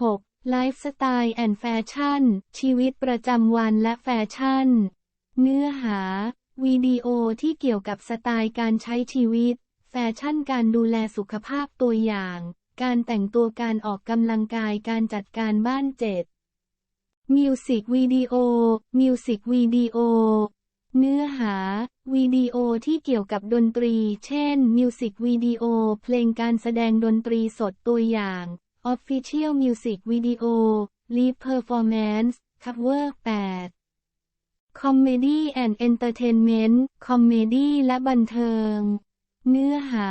6. ไลฟ์สไตล์แอนด์แฟชั่น ชีวิตประจำวันและแฟชั่น เนื้อหา วิดีโอที่เกี่ยวกับสไตล์การใช้ชีวิต แฟชั่นการดูแลสุขภาพตัวอย่าง การแต่งตัวการออกกำลังกายการจัดการบ้านเจ็ดมิวสิกวิดีโอ มิวสิกวิดีโอ เนื้อหา วิดีโอที่เกี่ยวกับดนตรี เช่น มิวสิกวิดีโอ เพลงการแสดงดนตรีสดตัวอย่าง Official Music Video Live Performance Cover 8 Comedy and Entertainment คอมเมดี้และบันเทิง เนื้อหา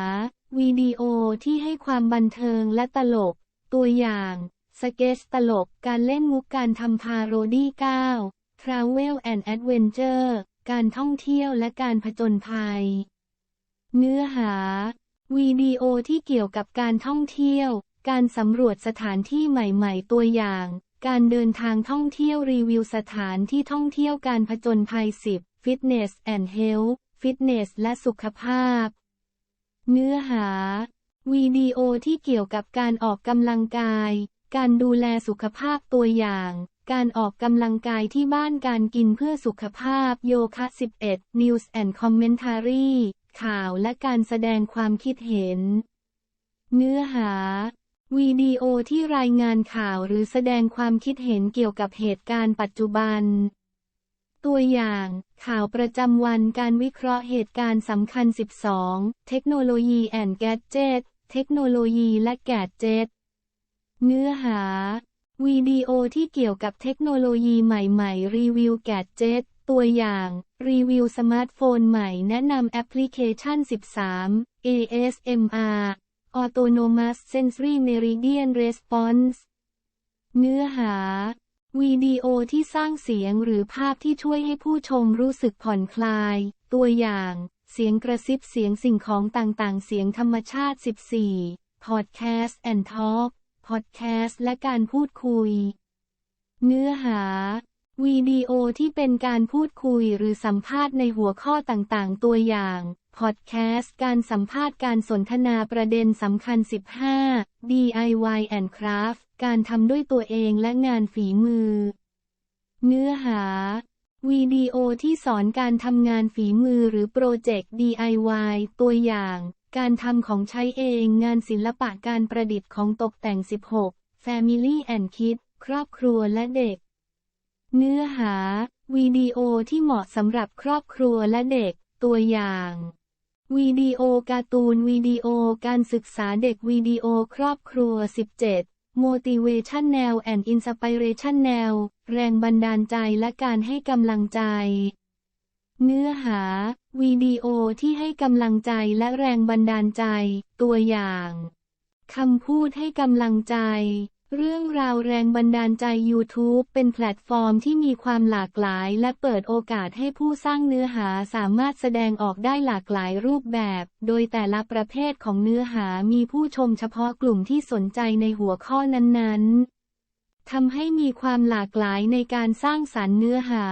วิดีโอที่ให้ความบันเทิงและตลก ตัวอย่าง สเก็ตตลก การเล่นมุกการทำพาโรดี้9 Travel and Adventure การท่องเที่ยวและการผจญภัย เนื้อหา วิดีโอที่เกี่ยวกับการท่องเที่ยว การสำรวจสถานที่ใหม่ๆ ตัวอย่าง การเดินทางท่องเที่ยวรีวิวสถานที่ท่องเที่ยวการผจญภัย 10 Fitness and Health ฟิตเนส และสุขภาพ เนื้อหา วิดีโอที่เกี่ยวกับการออกกำลังกาย การดูแลสุขภาพตัวอย่าง การออกกำลังกายที่บ้านการกินเพื่อสุขภาพโยคะ 11 News and Commentary ข่าวและการแสดงความคิดเห็น เนื้อหา วิดีโอที่รายงานข่าวหรือแสดงความคิดเห็นเกี่ยวกับเหตุการณ์ปัจจุบัน ตัวอย่าง ข่าวประจำวันการวิเคราะห์เหตุการณ์สำคัญ 12 เทคโนโลยีแอนด์แกดเจ็ตเทคโนโลยีและแกดเจ็ตเนื้อหาวิดีโอที่เกี่ยวกับเทคโนโลยีใหม่ๆ รีวิวแกดเจ็ตตัวอย่าง รีวิวสมาร์ทโฟนใหม่แนะนำแอปพลิเคชัน 13 ASMR Autonomous Sensory Meridian Response เนื้อหา วิดีโอที่สร้างเสียงหรือภาพที่ช่วยให้ผู้ชมรู้สึกผ่อนคลาย ตัวอย่าง เสียงกระซิบเสียงสิ่งของต่างๆ เสียงธรรมชาติ 14 Podcast and Talk Podcast และการพูดคุย เนื้อหาวิดีโอที่เป็นการพูดคุยหรือสัมภาษณ์ในหัวข้อต่างๆ ตัวอย่าง พอดแคสต์การสัมภาษณ์การสนทนาประเด็นสำคัญ 15 DIY and Craft การทำด้วยตัวเองและงานฝีมือ เนื้อหา วิดีโอที่สอนการทำงานฝีมือหรือโปรเจกต์ DIY ตัวอย่าง การทำของใช้เองงานศิลปะการประดิษฐ์ของตกแต่ง 16 Family and Kids ครอบครัวและเด็ก เนื้อหา วิดีโอที่เหมาะสำหรับครอบครัวและเด็ก ตัวอย่าง วิดีโอการ์ตูนวิดีโอการศึกษาเด็กวิดีโอครอบครัว 17 Motivation แนว and Inspiration แนว แรงบันดาลใจและการให้กำลังใจ เนื้อหา วิดีโอที่ให้กำลังใจและแรงบันดาลใจ ตัวอย่าง คำพูดให้กำลังใจ เรื่องราวแรงบันดาลใจ YouTube เป็นแพลตฟอร์มที่มีความหลากหลาย และเปิดโอกาสให้ผู้สร้างเนื้อหาสามารถแสดงออกได้หลากหลายรูปแบบ โดยแต่ละประเภทของเนื้อหามีผู้ชมเฉพาะกลุ่มที่สนใจในหัวข้อนั้นๆทำให้มีความหลากหลายในการสร้างสรรค์เนื้อหา